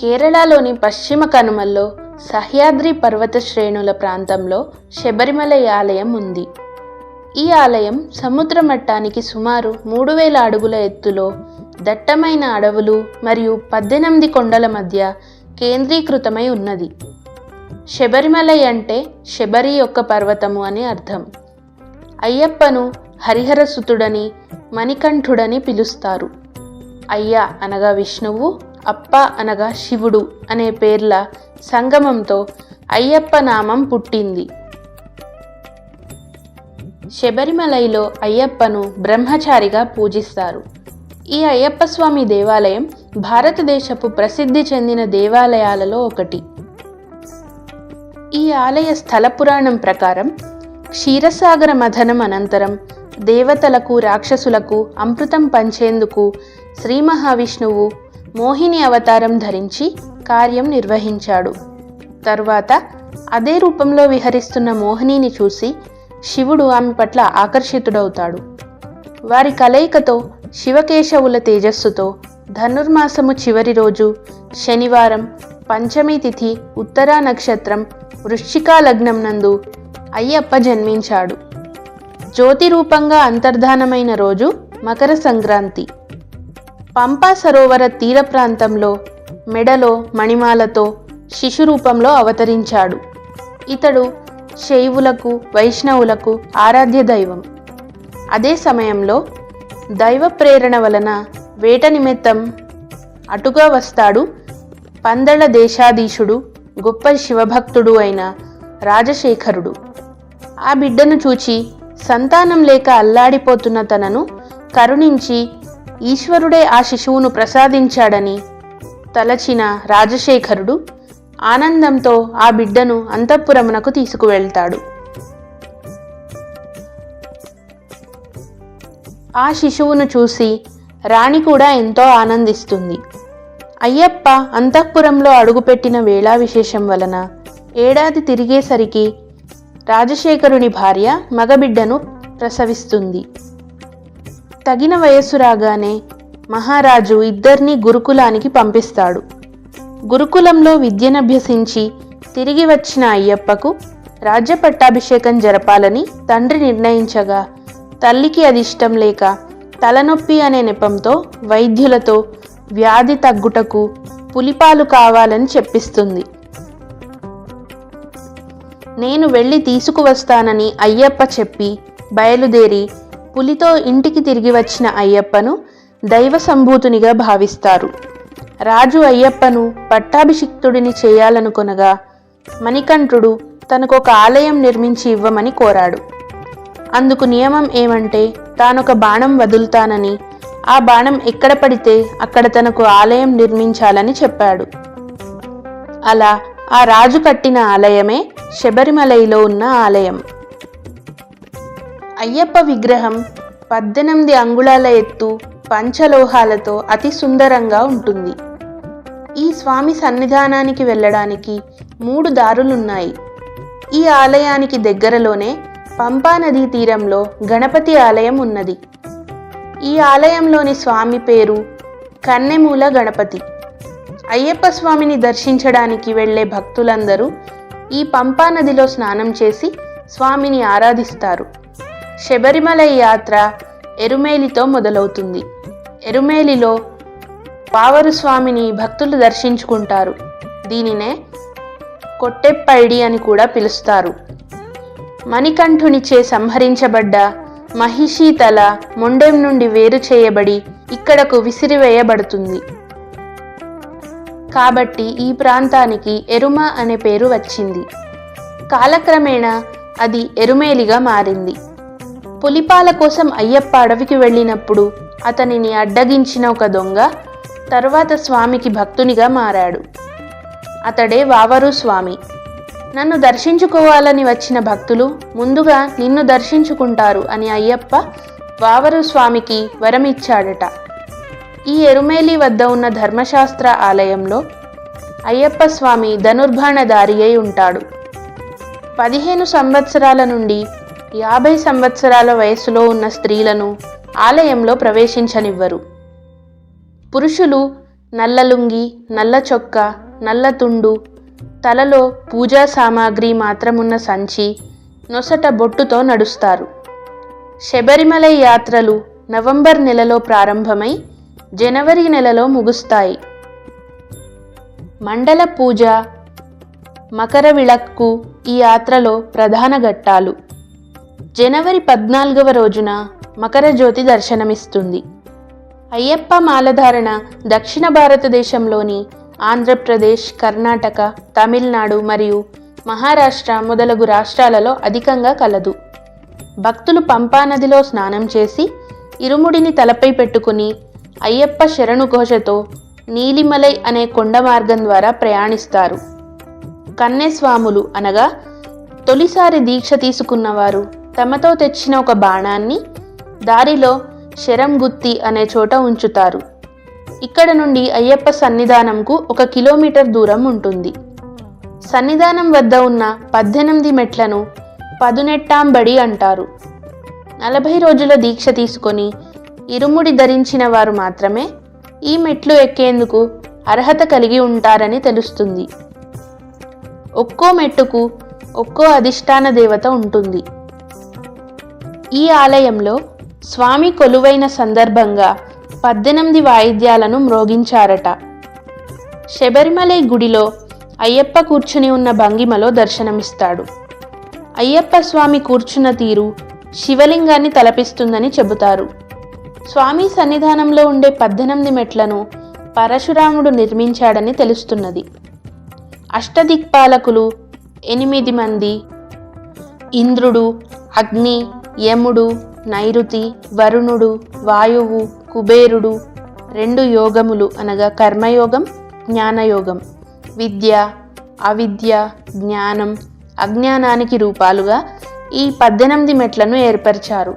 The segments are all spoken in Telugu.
కేరళలోని పశ్చిమ కనుమల్లో సహ్యాద్రి పర్వత శ్రేణుల ప్రాంతంలో శబరిమల ఆలయం ఉంది. ఈ ఆలయం సముద్ర మట్టానికి సుమారు మూడు వేల అడుగుల ఎత్తులో దట్టమైన అడవులు మరియు పద్దెనిమిది కొండల మధ్య కేంద్రీకృతమై ఉన్నది. శబరిమలై అంటే శబరి యొక్క పర్వతము అని అర్థం. అయ్యప్పను హరిహరసుతుడని మణికంఠుడని పిలుస్తారు. అయ్య అనగా విష్ణువు అప్ప అనగా శివుడు అనే పేర్ల సంగమంతో అయ్యప్ప నామం పుట్టింది. శబరిమలైలో అయ్యప్పను బ్రహ్మచారిగా పూజిస్తారు. ఈ అయ్యప్ప స్వామి దేవాలయం భారతదేశపు ప్రసిద్ధి చెందిన దేవాలయాలలో ఒకటి. ఈ ఆలయ స్థల పురాణం ప్రకారం క్షీరసాగర మథనం అనంతరం దేవతలకు రాక్షసులకు అమృతం పంచేందుకు శ్రీ మహావిష్ణువు మోహిని అవతారం ధరించి కార్యం నిర్వహించాడు. తరువాత అదే రూపంలో విహరిస్తున్న మోహినిని చూసి శివుడు ఆమె పట్ల ఆకర్షితుడవుతాడు. వారి కలయికతో శివకేశవుల తేజస్సుతో ధనుర్మాసము చివరి రోజు శనివారం పంచమి తిథి ఉత్తరా నక్షత్రం వృశ్చికా లగ్నం నందు అయ్యప్ప జన్మించాడు. జ్యోతి రూపంగా అంతర్ధానమైన రోజు మకర సంక్రాంతి. పంపా సరోవర తీర ప్రాంతంలో మెడలో మణిమాలతో శిశు రూపంలో అవతరించాడు. ఇతడు శైవులకు వైష్ణవులకు ఆరాధ్య దైవం. అదే సమయంలో దైవ ప్రేరణ వలన వేట నిమిత్తం అటుగా వస్తాడు పందళ దేశాధీశుడు గొప్ప శివభక్తుడు అయిన రాజశేఖరుడు. ఆ బిడ్డను చూచి సంతానం లేక అల్లాడిపోతున్న తనను కరుణించి ఈశ్వరుడే ఆ శిశువును ప్రసాదించాడని తలచిన రాజశేఖరుడు ఆనందంతో ఆ బిడ్డను అంతఃపురమునకు తీసుకువెళ్తాడు. ఆ శిశువును చూసి రాణి కూడా ఎంతో ఆనందిస్తుంది. అయ్యప్ప అంతఃపురంలో అడుగుపెట్టిన వేళా విశేషం వలన ఏడాది తిరిగేసరికి రాజశేఖరుని భార్య మగబిడ్డను ప్రసవిస్తుంది. తగిన వయస్సు రాగానే మహారాజు ఇద్దరిని గురుకులానికి పంపిస్తాడు. గురుకులంలో విద్యనభ్యసించి తిరిగి వచ్చిన అయ్యప్పకు రాజ్య పట్టాభిషేకం జరపాలని తండ్రి నిర్ణయించగా తల్లికి అది ఇష్టం లేక తలనొప్పి అనే నెపంతో వైద్యులతో వ్యాధి తగ్గుటకు పులిపాలు కావాలని చెప్పిస్తుంది. నేను వెళ్ళి తీసుకువస్తానని అయ్యప్ప చెప్పి బయలుదేరి పులితో ఇంటికి తిరిగి వచ్చిన అయ్యప్పను దైవ సంభూతునిగా భావిస్తారు. రాజు అయ్యప్పను పట్టాభిషిక్తుడిని చేయాలనుకొనగా మణికంఠుడు తనకొక ఆలయం నిర్మించి ఇవ్వమని కోరాడు. అందుకు నియమం ఏమంటే తానొక బాణం వదులుతానని ఆ బాణం ఎక్కడ పడితే అక్కడ తనకు ఆలయం నిర్మించాలని చెప్పాడు. అలా ఆ రాజు కట్టిన ఆలయమే శబరిమలైలో ఉన్న ఆలయం. అయ్యప్ప విగ్రహం పద్దెనిమిది అంగుళాల ఎత్తు పంచలోహాలతో అతి సుందరంగా ఉంటుంది. ఈ స్వామి సన్నిధానానికి వెళ్ళడానికి మూడు దారులున్నాయి. ఈ ఆలయానికి దగ్గరలోనే పంపా నదీ తీరంలో గణపతి ఆలయం ఉన్నది. ఈ ఆలయంలోని స్వామి పేరు కన్నెమూల గణపతి. అయ్యప్ప స్వామిని దర్శించడానికి వెళ్ళే భక్తులందరూ ఈ పంపా నదిలో స్నానం చేసి స్వామిని ఆరాధిస్తారు. శబరిమల యాత్ర ఎరుమేలితో మొదలవుతుంది. ఎరుమేలిలో పావరు స్వామిని భక్తులు దర్శించుకుంటారు. దీనినే కొట్టెప్పైడి అని కూడా పిలుస్తారు. మణికంఠునిచే సంహరించబడ్డ మహిషి తల మొండెం నుండి వేరు చేయబడి ఇక్కడకు విసిరివేయబడుతుంది. కాబట్టి ఈ ప్రాంతానికి ఎరుమ అనే పేరు వచ్చింది. కాలక్రమేణా అది ఎరుమేలిగా మారింది. పులిపాల కోసం అయ్యప్ప అడవికి వెళ్ళినప్పుడు అతనిని అడ్డగించిన ఒక దొంగ తర్వాత స్వామికి భక్తునిగా మారాడు. అతడే వావరు స్వామి. నన్ను దర్శించుకోవాలని వచ్చిన భక్తులు ముందుగా నిన్ను దర్శించుకుంటారు అని అయ్యప్ప వావరు స్వామికి వరమిచ్చాడట. ఈ ఎరుమేలి వద్ద ఉన్న ధర్మశాస్త్ర ఆలయంలో అయ్యప్ప స్వామి ధనుర్బాణధారి అయి ఉంటాడు. పదిహేను సంవత్సరాల నుండి యాభై సంవత్సరాల వయస్సులో ఉన్న స్త్రీలను ఆలయంలో ప్రవేశించనివ్వరు. పురుషులు నల్ల లుంగి నల్ల చొక్కా నల్ల తుండు తలలో పూజా సామాగ్రి మాత్రమున్న సంచి నొసట బొట్టుతో నడుస్తారు. శబరిమలై యాత్రలు నవంబర్ నెలలో ప్రారంభమై జనవరి నెలలో ముగుస్తాయి. మండల పూజ మకర విళక్కు ఈ యాత్రలో ప్రధాన ఘట్టాలు. జనవరి పద్నాలుగవ రోజున మకర జ్యోతి దర్శనమిస్తుంది. అయ్యప్ప మాలధారణ దక్షిణ భారతదేశంలోని ఆంధ్రప్రదేశ్ కర్ణాటక తమిళనాడు మరియు మహారాష్ట్ర మొదలగు రాష్ట్రాలలో అధికంగా కలదు. భక్తులు పంపానదిలో స్నానం చేసి ఇరుముడిని తలపై పెట్టుకుని అయ్యప్ప శరణు ఘోషతో నీలిమలై అనే కొండ మార్గం ద్వారా ప్రయాణిస్తారు. కన్నెస్వాములు అనగా తొలిసారి దీక్ష తీసుకున్నవారు తమతో తెచ్చిన ఒక బాణాన్ని దారిలో శరంగుత్తి అనే చోట ఉంచుతారు. ఇక్కడ నుండి అయ్యప్ప సన్నిధానంకు ఒక కిలోమీటర్ దూరం ఉంటుంది. సన్నిధానం వద్ద ఉన్న పద్దెనిమిది మెట్లను పదునెట్టాంబడి అంటారు. నలభై రోజుల దీక్ష తీసుకొని ఇరుముడి ధరించిన వారు మాత్రమే ఈ మెట్లు ఎక్కేందుకు అర్హత కలిగి ఉంటారని తెలుస్తుంది. ఒక్కో మెట్టుకు ఒక్కో అధిష్టాన దేవత ఉంటుంది. ఈ ఆలయంలో స్వామి కొలువైన సందర్భంగా పద్దెనిమిది వాయిద్యాలను మ్రోగించారట. శబరిమలై గుడిలో అయ్యప్ప కూర్చుని ఉన్న భంగిమలో దర్శనమిస్తాడు. అయ్యప్ప స్వామి కూర్చున్న తీరు శివలింగాన్ని తలపిస్తుందని చెబుతారు. స్వామి సన్నిధానంలో ఉండే పద్దెనిమిది మెట్లను పరశురాముడు నిర్మించాడని తెలుస్తున్నది. అష్టదిక్పాలకులు ఎనిమిది మంది ఇంద్రుడు అగ్ని యముడు నైరుతి వరుణుడు వాయువు కుబేరుడు రెండు యోగములు అనగా కర్మయోగం జ్ఞానయోగం. విద్య అవిద్య జ్ఞానం అజ్ఞానానికి రూపాలుగా ఈ పద్దెనిమిది మెట్లను ఏర్పరిచారు.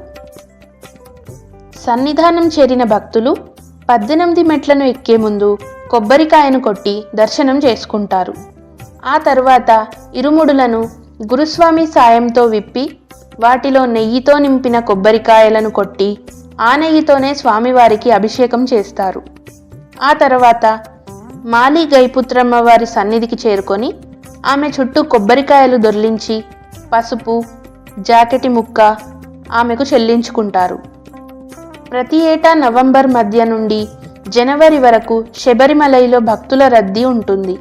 సన్నిధానం చేరిన భక్తులు పద్దెనిమిది మెట్లను ఎక్కే ముందు కొబ్బరికాయను కొట్టి దర్శనం చేసుకుంటారు. ఆ తర్వాత ఇరుముడులను గురుస్వామి సాయంతో విప్పి వాటిలో నెయ్యితో నింపిన కొబ్బరికాయలను కొట్టి ఆ నెయ్యితోనే స్వామివారికి అభిషేకం చేస్తారు. ఆ తర్వాత మాలి గైపుత్రమ్మ వారి సన్నిధికి చేరుకొని ఆమె చుట్టూ కొబ్బరికాయలు దొర్లించి పసుపు జాకెటి ముక్క ఆమెకు చెల్లించుకుంటారు. ప్రతి ఏటా నవంబర్ మధ్య నుండి జనవరి వరకు శబరిమలైలో భక్తుల రద్దీ ఉంటుంది.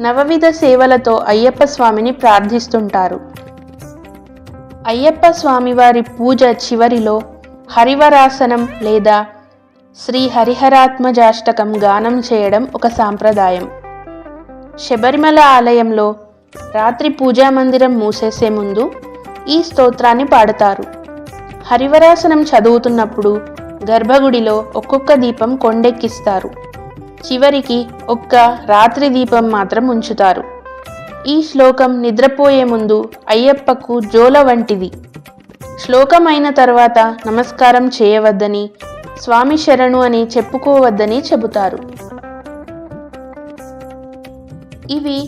నవవిధ సేవలతో అయ్యప్ప స్వామిని ప్రార్థిస్తుంటారు. అయ్యప్ప స్వామివారి పూజ చివరిలో హరివరాసనం లేదా శ్రీ హరిహరాత్మజాష్టకం గానం చేయడం ఒక సాంప్రదాయం. శబరిమల ఆలయంలో రాత్రి పూజా మందిరం మూసేసే ముందు ఈ స్తోత్రాన్ని పాడతారు. హరివరాసనం చదువుతున్నప్పుడు గర్భగుడిలో ఒక్కొక్క దీపం కొండెక్కిస్తారు. చివరికి ఒక్క రాత్రి దీపం మాత్రం ఉంచుతారు. ఈ శ్లోకం నిద్రపోయే ముందు అయ్యప్పకు జోల వంటిది శ్లోకం అయిన తర్వాత నమస్కారం చేయవద్దని స్వామి శరణు అని చెప్పుకోవద్దని చెబుతారు. ఇవి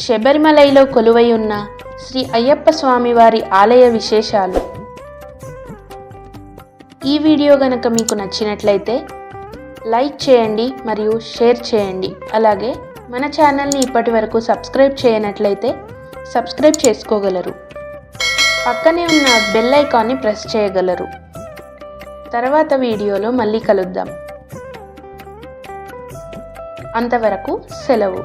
శబరిమలైలో కొలువై ఉన్న శ్రీ అయ్యప్ప స్వామి వారి ఆలయ విశేషాలు. ఈ వీడియో గనక మీకు నచ్చినట్లయితే లైక్ చేయండి మరియు షేర్ చేయండి. అలాగే మన ఛానల్ని ఇప్పటి వరకు సబ్స్క్రైబ్ చేయనట్లయితే సబ్స్క్రైబ్ చేసుకోగలరు. పక్కనే ఉన్న బెల్ ఐకాన్ని ప్రెస్ చేయగలరు. తర్వాత వీడియోలో మళ్ళీ కలుద్దాం. అంతవరకు సెలవు.